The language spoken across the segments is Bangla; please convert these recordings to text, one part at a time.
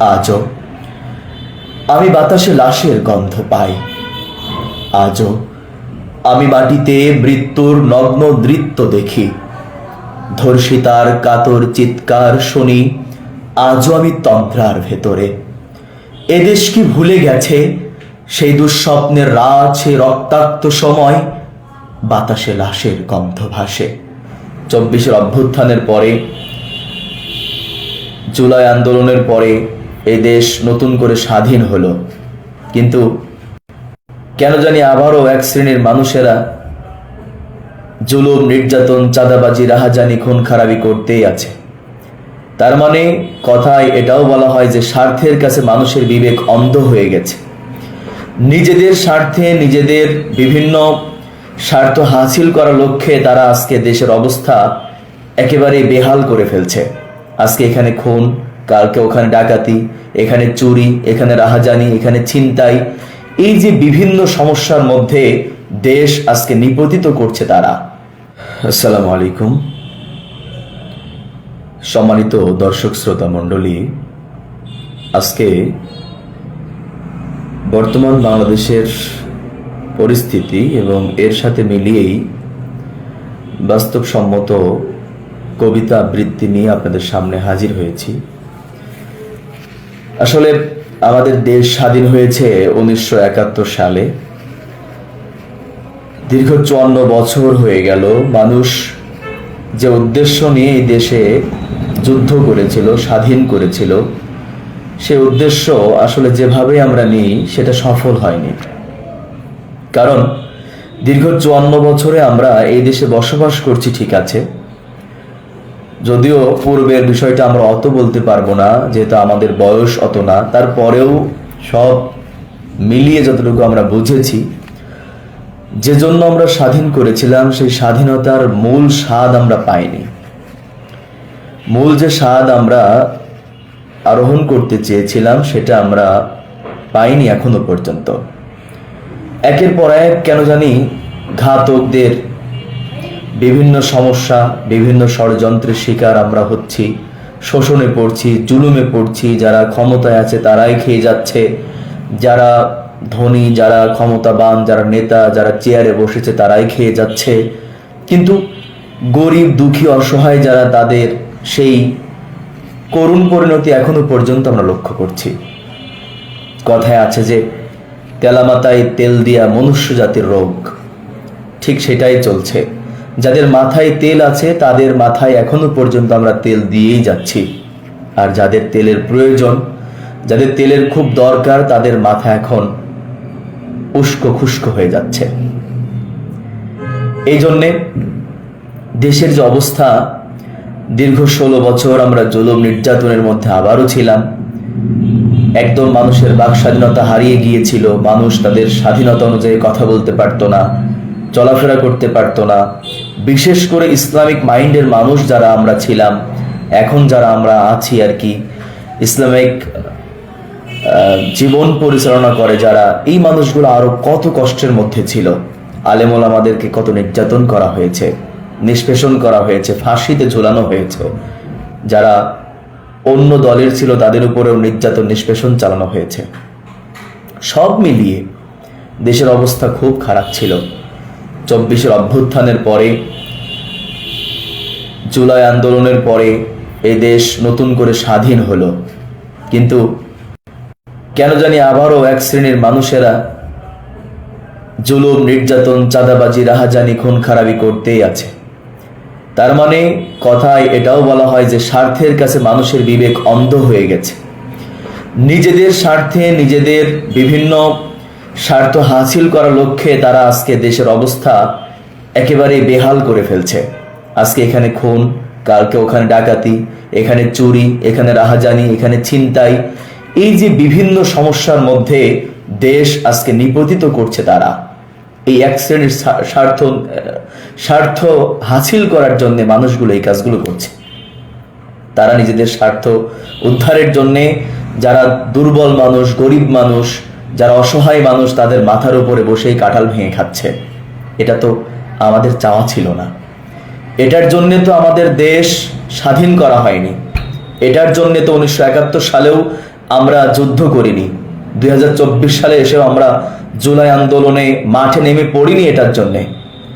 আজও আমি বাতাসে লাশের গন্ধ পাই। আজও আমি মাটিতে মৃত্যুর নগ্ন নৃত্য দেখি। ধর্ষিতার কাতর চিৎকার শুনি, আজও আমি তন্ত্রার ভেতরে। এদেশ কি ভুলে গেছে? সেই দুঃস্বপ্নের রাত সেই রক্তাক্ত সময় বাতাসে লাশের গন্ধ ভাসে। চব্বিশের অভ্যুত্থানের পরে, জুলাই আন্দোলনের পরে এই দেশ নতুন করে স্বাধীন হলো। কিন্তু কেন জানি আবারও এক শ্রেণির মানুষেরা জুলুম, নির্যাতন, চাঁদাবাজি, রাহাজানি খুন খারাপি করতেই আছে। তার মানে কথায় এটাও বলা হয় যে স্বার্থের কাছে মানুষের বিবেক অন্ধ হয়ে গেছে। নিজেদের স্বার্থে নিজেদের বিভিন্ন স্বার্থ হাসিল করার লক্ষ্যে তারা আজকে দেশের অবস্থা একেবারে বেহাল করে ফেলছে। আজকে এখানে খুন কালকে ওখানে ডাকাতি, এখানে চুরি, এখানে রাহাজানি, এখানে ছিনতাই। এই যে বিভিন্ন সমস্যার মধ্যে দেশ আজকে নিপতিত করছে তারা। আসসালামু আলাইকুম। সম্মানিত দর্শক শ্রোতা মণ্ডলী, আজকে বর্তমান বাংলাদেশের পরিস্থিতি এবং এর সাথে মিলিয়েই বাস্তবসম্মত কবিতা আবৃত্তি নিয়ে আপনাদের সামনে হাজির হয়েছি। আসলে আমাদের দেশ স্বাধীন হয়েছে উনিশশো একাত্তর সালে। দীর্ঘ চুয়ান্ন বছর হয়ে গেল, মানুষ যে উদ্দেশ্য নিয়ে এই দেশে যুদ্ধ করেছিল, স্বাধীন করেছিল, সে উদ্দেশ্য আসলে যেভাবে আমরা নিই, সেটা সফল হয়নি। কারণ দীর্ঘ চুয়ান্ন বছরে আমরা এই দেশে বসবাস করছি, ঠিক আছে যদিও পূর্বের বিষয়টা আমরা অত বলতে পারব না, যেহেতু আমাদের বয়স অত না, তারপরেও সব মিলিয়ে যতটুকু আমরা বুঝেছি যে জন্য আমরা স্বাধীন করেছিলাম, সেই স্বাধীনতার মূল স্বাদ আমরা পাইনি। মূল যে স্বাদ আমরা আরোহণ করতে চেয়েছিলাম, সেটা আমরা পাইনি এখনও পর্যন্ত। একের পর এক কেন জানি ঘাতকদের বিভিন্ন সমস্যা, বিভিন্ন ষড়যন্ত্রের শিকার আমরা হচ্ছি। শোষণে পড়ছি, জুলুমে পড়ছি, যারা ক্ষমতায় আছে তারাই খেয়ে যাচ্ছে। যারা ধনী, যারা ক্ষমতাবান, যারা নেতা, যারা চেয়ারে বসেছে তারাই খেয়ে যাচ্ছে। কিন্তু গরিব, দুঃখী, অসহায় যারা তাদের সেই করুণ পরিণতি এখনও পর্যন্ত আমরা লক্ষ্য করছি। কথায় আছে যে, তেলামাতায় তেল দিয়া মনুষ্য জাতির রোগ। ঠিক সেটাই চলছে। যাদের মাথায় তেল আছে, তাদের মাথায় এখনও পর্যন্ত আমরা তেল দিয়েই যাচ্ছি। আর যাদের তেলের প্রয়োজন, যাদের তেলের খুব দরকার, তাদের মাথা এখন উস্কো খুস্কো হয়ে যাচ্ছে। এই জন্যে দেশের যে অবস্থা, দীর্ঘ ষোলো বছর আমরা জুলুম নির্যাতনের মধ্যে আবারও ছিলাম। একদম মানুষের বাক স্বাধীনতা হারিয়ে গিয়েছিল, মানুষ তাদের স্বাধীনতা অনুযায়ী কথা বলতে পারতো না। চলাফেরা করতে পারতো না। বিশেষ করে ইসলামিক মাইন্ডের মানুষ যারা আমরা ছিলাম, এখন যারা আমরা আছি আর কি, ইসলামিক জীবন পরিচালনা করে যারা, এই মানুষগুলো আরও কত কষ্টের মধ্যে ছিল। আলেমল আমাদেরকে কত নির্যাতন করা হয়েছে, নিষ্পেষণ করা হয়েছে, ফাঁসিতে ঝুলানো হয়েছে। যারা অন্য দলের ছিল, তাদের উপরেও নির্যাতন, নিষ্পেষণ চালানো হয়েছে। সব মিলিয়ে দেশের অবস্থা খুব খারাপ ছিল। চব্বিশের অভ্যুত্থানের পরে, জুলাই আন্দোলনের পরে এই দেশ নতুন করে স্বাধীন হলো। কিন্তু কেন জানি আবারও এক শ্রেণির মানুষেরা জুলুম, নির্যাতন, চাঁদাবাজি, রাহাজানি খুন খারাপি করতেই আছে। তার মানে কথায় এটাও বলা হয় যে স্বার্থের কাছে মানুষের বিবেক অন্ধ হয়ে গেছে। নিজেদের স্বার্থে নিজেদের বিভিন্ন স্বার্থ হাসিল করার লক্ষ্যে তারা আজকে দেশের অবস্থা একেবারে বেহাল করে ফেলছে। আজকে এখানে খুন, কালকে ওখানে ডাকাতি, এখানে চুরি, এখানে রাহাজানি, এখানে ছিনতাই, এই যে বিভিন্ন সমস্যার মধ্যে দেশ আজকে নিপতিত করছে তারা। এই এক শ্রেণির স্বার্থ স্বার্থ হাসিল করার জন্য মানুষগুলো এই কাজগুলো করছে। তারা নিজেদের স্বার্থ উদ্ধারের জন্যে যারা দুর্বল মানুষ, গরিব মানুষ যারা অসহায় মানুষ তাদের মাথার উপরে বসেই কাঁঠাল ভেঙে খাচ্ছে। এটা তো আমাদের চাওয়া ছিল না। এটার জন্যে তো আমাদের দেশ স্বাধীন করা হয়নি। এটার জন্যে তো উনিশশো একাত্তর সালেও আমরা যুদ্ধ করিনি। দুই হাজার চব্বিশ সালে এসেও আমরা জুলাই আন্দোলনে মাঠে নেমে পড়িনি এটার জন্যে।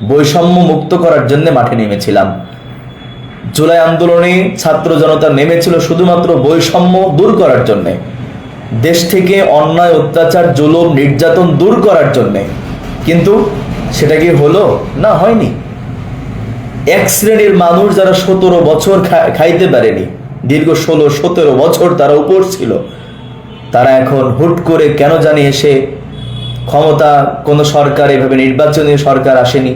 বৈষম্য মুক্ত করার জন্য মাঠে নেমেছিলাম। জুলাই আন্দোলনে ছাত্র জনতা নেমেছিল শুধুমাত্র বৈষম্য দূর করার জন্যে। দেশ থেকে অন্যায়, অত্যাচার, জুলুম, নির্যাতন দূর করার জন্যে। কিন্তু সেটা কি হলো? না, হয়নি। এক শ্রেণির মানুষ যারা সতেরো বছর খাইতে পারেনি, দীর্ঘ ষোলো, সতেরো বছর তারা উপর ছিল, তারা এখন হুট করে কেন জানি এসে ক্ষমতা কোনো সরকার, এভাবে নির্বাচনী সরকার আসেনি।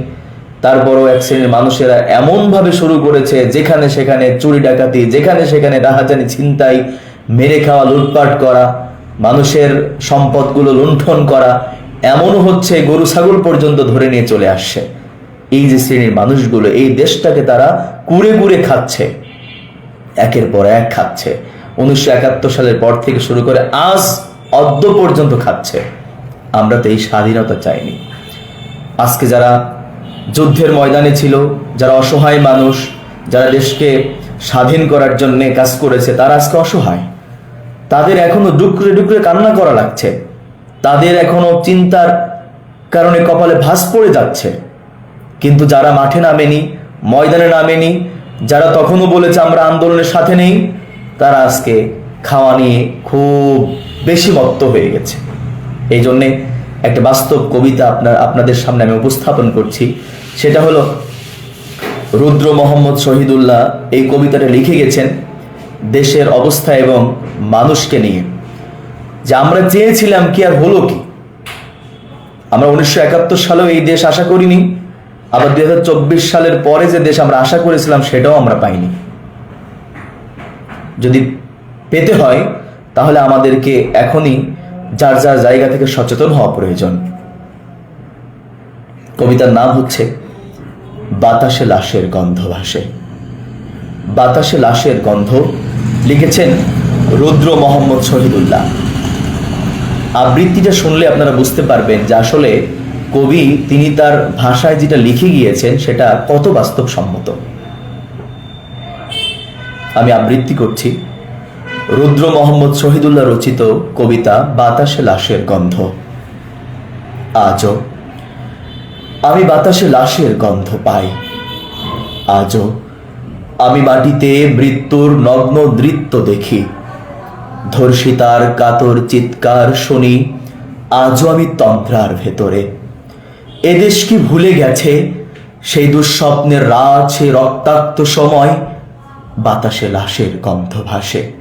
তারপরও এক শ্রেণির মানুষেরা এমনভাবে শুরু করেছে, যেখানে সেখানে চুরি ডাকাতি, যেখানে সেখানে রাহাজানি, ছিনতাই মেরে খাওয়া, লুটপাট করা, মানুষের সম্পদগুলো লুণ্ঠন করা, এমনও হচ্ছে গরু, ছাগল পর্যন্ত ধরে নিয়ে চলে আসছে। এই যে শ্রেণির মানুষগুলো, এই দেশটাকে তারা কুড়ে কুড়ে খাচ্ছে। একের পর এক খাচ্ছে। উনিশশো একাত্তর সালের পর থেকে শুরু করে আজ অদ্য পর্যন্ত খাচ্ছে। আমরা তো এই স্বাধীনতা চাইনি। আজকে যারা যুদ্ধের ময়দানে ছিল, যারা অসহায় মানুষ, যারা দেশকে স্বাধীন করার জন্য কাজ করেছে, তারা আজকে অসহায়। তাদের এখনও ডুকরে ডুকরে কান্না করা লাগছে। তাদের এখনও চিন্তার কারণে কপালে ভাঁজ পড়ে যাচ্ছে। কিন্তু যারা মাঠে নামেনি, ময়দানে নামেনি, যারা তখনও বলেছে আমরা আন্দোলনের সাথে নেই, তারা আজকে খাওয়া নিয়ে খুব বেশি মত্ত হয়ে গেছে। এই জন্যে একটা বাস্তব কবিতা আপনার, আপনাদের সামনে আমি উপস্থাপন করছি। সেটা হলো, রুদ্র মোহাম্মদ শহীদুল্লাহ এই কবিতাটা লিখে গেছেন, দেশের অবস্থা এবং মানুষকে নিয়ে, যে আমরা চেয়েছিলাম কি আর হলো কি? আমরা উনিশশো একাত্তর সালেও এই দেশ আশা করিনি, আবার দুই সালের পরে যে দেশ আমরা আশা করেছিলাম সেটাও আমরা পাইনি। যদি পেতে হয়, তাহলে আমাদেরকে এখনই যার যার জায়গা থেকে সচেতন হওয়া প্রয়োজন। কবিতার নাম হচ্ছে, বাতাসে লাশের গন্ধ ভাসে। বাতাসে লাশের গন্ধ লিখেছেন রুদ্র মোহাম্মদ শহীদুল্লাহ। আবৃত্তিটা শুনলে আপনারা বুঝতে পারবেন যে আসলে কবি তিনি তার ভাষায় যেটা লিখে গিয়েছেন সেটা কত বাস্তবসম্মত। আমি আবৃত্তি করছি। রুদ্র মোহাম্মদ শহীদুল্লাহ রচিত কবিতা বাতাসে লাশের গন্ধ। আজও আমি বাতাসে লাশের গন্ধ পাই। আজও আমি মাটিতে মৃত্যুর নগ্ন নৃত্য দেখি। ধর্ষিতার কাতর চিৎকার শুনি, আজও আমি তন্ত্রার ভেতরে। এদেশ কি ভুলে গেছে? সেই দুঃস্বপ্নের রাত সেই রক্তাক্ত সময়, বাতাসে লাশের গন্ধ ভাসে।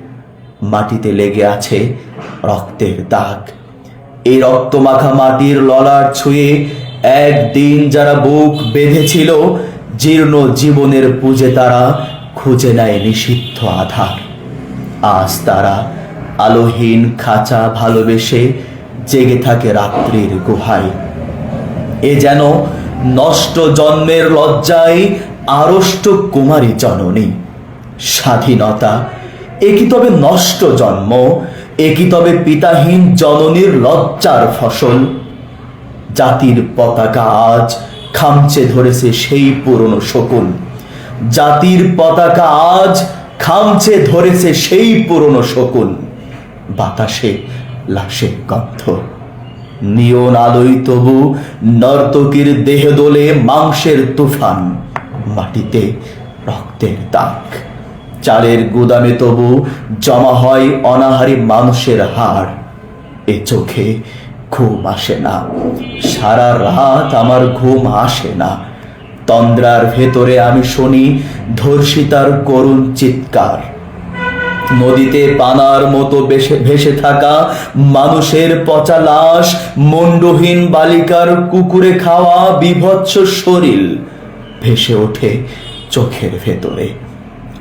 মাটিতে লেগে আছে রক্তের দাগ। এই রক্তমাখা মাটির ললার ছুঁয়ে একদিন যারা বুক বেঁধেছিল, জীর্ণ জীবনের পুজে তারা খুঁজে নেয় নিষিদ্ধ আধার। আজ তারা আলোহীন খাঁচা ভালোবেসে জেগে থাকে রাত্রির গুহায়। এ যেন নষ্ট জন্মের লজ্জায় আড়ষ্ট কুমারী জননী। স্বাধীনতা, এ কি তবে নষ্ট জন্ম, এ কি তবে পিতাহীন জননীর লজ্জার ফসল? জাতির পতাকা আজ খামচে ধরেছে সেই পুরনো শকুন। জাতির পতাকা আজ খামচে ধরেছে সেই পুরনো শকুন। বাতাসে লাশের গন্ধ। নিয়ন আলোই তবু নর্তকীর দেহ দোলে মাংসের তুফান, মাটিতে রক্তের দাগ। চালের গুদামে তবু জমা হয় অনাহারী মানুষের হাড়। এ চোখে ঘুম আসে না, সারা রাত আমার ঘুম আসে না। তন্দ্রার ভেতরে আমি শুনি ধর্ষিতার করুণ চিৎকার। নদীতে পানার মতো ভেসে থাকা মানুষের পচা লাশ, মণ্ডহীন বালিকার কুকুরে খাওয়া বিভৎস শরীর ভেসে ওঠে চোখের ভেতরে।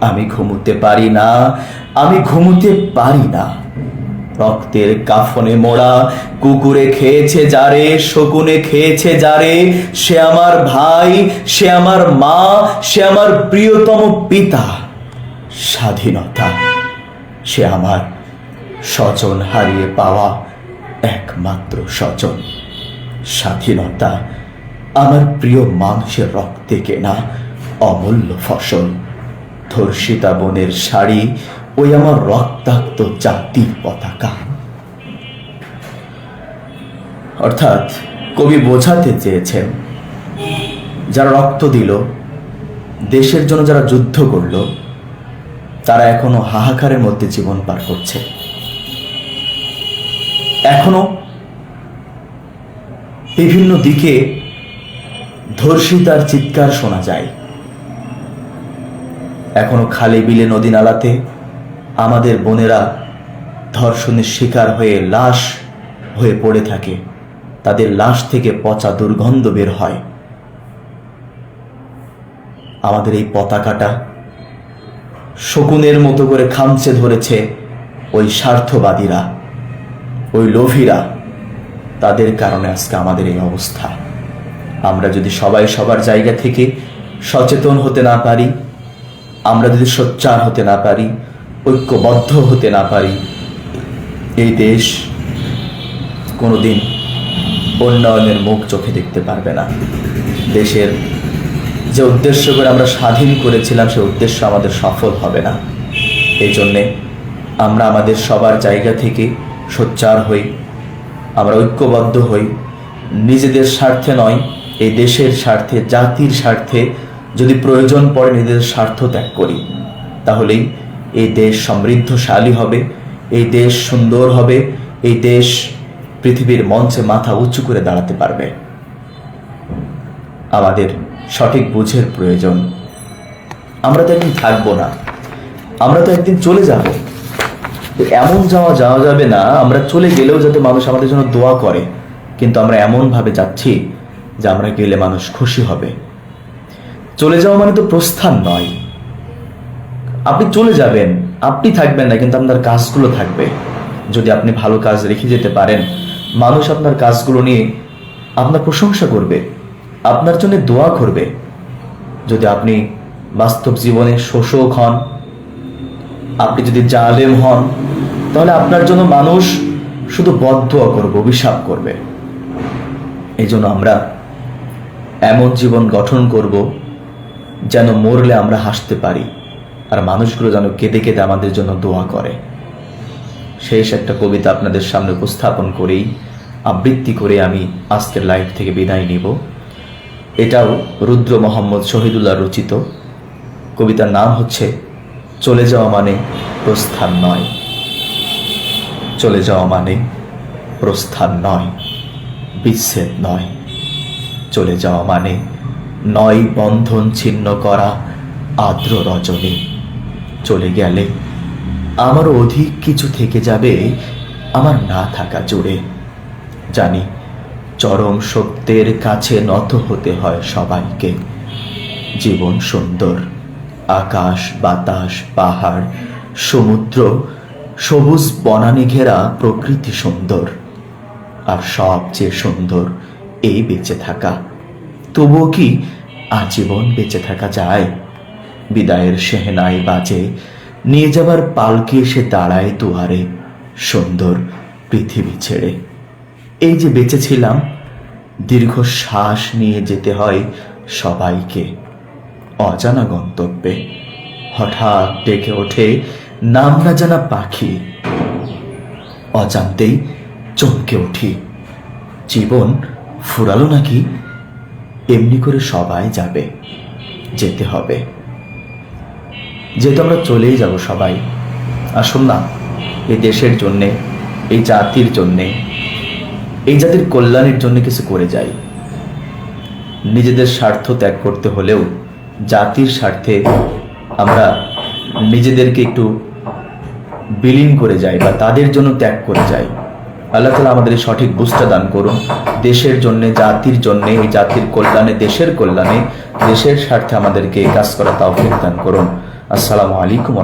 আমি ঘুমুতে পারি না, আমি ঘুমুতে পারি না। রক্তের কাফনে মোড়া কুকুরে খেয়েছে যারে, শকুনে খেয়েছে যারে, সে আমার ভাই, সে আমার মা, সে আমার প্রিয়তম পিতা। স্বাধীনতা। সে আমার স্বজন হারিয়ে পাওয়া একমাত্র স্বজন। স্বাধীনতা আমার প্রিয় মানুষের রক্তে কেনা অমূল্য ফসল। ধর্ষিতা বনের শাড়ি ওই আমার রক্তাক্ত জাতির পতাকা। অর্থাৎ কবি বোঝাতে চেয়েছেন, যারা রক্ত দিল, দেশের জন্য যারা যুদ্ধ করল তারা এখনও হাহাকারের মধ্যে জীবন পার করছে। এখনও বিভিন্ন দিকে ধর্ষিতার চিৎকার শোনা যায়। এখনও খালে বিলে নদী নালাতে আমাদের বোনেরা ধর্ষণের শিকার হয়ে লাশ হয়ে পড়ে থাকে। তাদের লাশ থেকে পচা দুর্গন্ধ বের হয়। আমাদের এই পতাকাটা শকুনের মতো করে খামচে ধরেছে ওই স্বার্থবাদীরা, ওই লোভীরা। তাদের কারণে আজকে আমাদের এই অবস্থা। আমরা যদি সবাই সবার জায়গা থেকে সচেতন হতে না পারি, আমরা যদি সোচ্চার হতে না পারি, ঐক্যবদ্ধ হতে না পারি, এই দেশ কোনোদিন উন্নয়নের মুখ চোখে দেখতে পারবে না। দেশের যে উদ্দেশ্য করে আমরা স্বাধীন করেছিলাম, সে উদ্দেশ্য আমাদের সফল হবে না। এই জন্যে আমরা আমাদের সবার জায়গা থেকে সোচ্চার হই, আমরা ঐক্যবদ্ধ হই। নিজেদের স্বার্থে নয়, এই দেশের স্বার্থে, জাতির স্বার্থে যদি প্রয়োজন পড়ে নিজেদের স্বার্থ ত্যাগ করি, তাহলেই এই দেশ সমৃদ্ধশালী হবে, এই দেশ সুন্দর হবে, এই দেশ পৃথিবীর মঞ্চে মাথা উঁচু করে দাঁড়াতে পারবে। আমাদের সঠিক বুঝের প্রয়োজন। আমরা তো একদিন থাকব না। আমরা তো একদিন চলে যাব। এমন যাওয়া যাওয়া যাবে না, আমরা চলে গেলেও যাতে মানুষ আমাদের জন্য দোয়া করে। কিন্তু আমরা এমনভাবে যাচ্ছি যে আমরা গেলে মানুষ খুশি হবে। চলে যাওয়া মানে তো প্রস্থান নয়। আপনি চলে যাবেন, আপনি থাকবেন না, কিন্তু আপনার কাজগুলো থাকবে। যদি আপনি ভালো কাজ রেখে যেতে পারেন, মানুষ আপনার কাজগুলো নিয়ে আপনার প্রশংসা করবে। আপনার জন্য দোয়া করবে। যদি আপনি বাস্তব জীবনে শোষক হন, আপনি যদি জালেম হন, তাহলে আপনার জন্য মানুষ শুধু বদদোয়া করবে, অভিশাপ করবে। এই জন্য আমরা এমন জীবন গঠন করব যেন মরলে আমরা হাসতে পারি, আর মানুষগুলো যেন কেঁদে কেঁদে আমাদের জন্য দোয়া করে। শেষ একটা কবিতা আপনাদের সামনে উপস্থাপন করেই আবৃত্তি করে আমি আজকের লাইভ থেকে বিদায় নিব। এটাও রুদ্র মোহাম্মদ শহীদুল্লাহ রচিত। কবিতার নাম হচ্ছে, চলে যাওয়া মানে প্রস্থান নয়। চলে যাওয়া মানে প্রস্থান নয়, বিচ্ছেদ নয়। চলে যাওয়া মানে নয় বন্ধন ছিন্ন করা আর্দ্র রজনী। চলে গেলে আমারও অধিক কিছু থেকে যাবে, আমার না থাকা জুড়ে জানি চরম সত্যের কাছে নত হতে হয় সবাইকে। জীবন সুন্দর, আকাশ, বাতাস, পাহাড়, সমুদ্র, সবুজ বনানি ঘেরা প্রকৃতি সুন্দর, আর সবচেয়ে সুন্দর এই বেঁচে থাকা। তবুও কি আজীবন বেঁচে থাকা যায়? বিদায়ের সেহেনাই বাজে, নিয়ে যাবার পালকে এসে দাঁড়ায় দুয়ারে, সুন্দর পৃথিবী ছেড়ে। এই যে বেঁচেছিলাম দীর্ঘ শ্বাস নিয়ে যেতে হয় সবাইকে, অজানা গন্তব্যে। হঠাৎ ডেকে ওঠে নাম না জানা পাখি। অজান্তেই চমকে উঠি। জীবন ফুরালো নাকি? এমনি করে সবাই যাবে, যেতে হবে। যেহেতু আমরা চলেই যাব সবাই। আসুন না এই দেশের জন্যে এই জাতির জন্যে এই জাতির কল্যাণের জন্য কিছু করে যাই। নিজেদের স্বার্থ ত্যাগ করতে হলেও জাতির স্বার্থে আমরা নিজেদেরকে একটু বিলীন করে যাই বা তাদের জন্য ত্যাগ করে যাই। আল্লাহ তালা আমাদের সঠিক বুঝটা দান করুন। দেশের জন্য, জাতির জন্য, এই জাতির কল্যাণে, দেশের কল্যাণে, দেশের স্বার্থে আমাদেরকে কাজ করা তাও দান করুন। আসসালামু আলাইকুম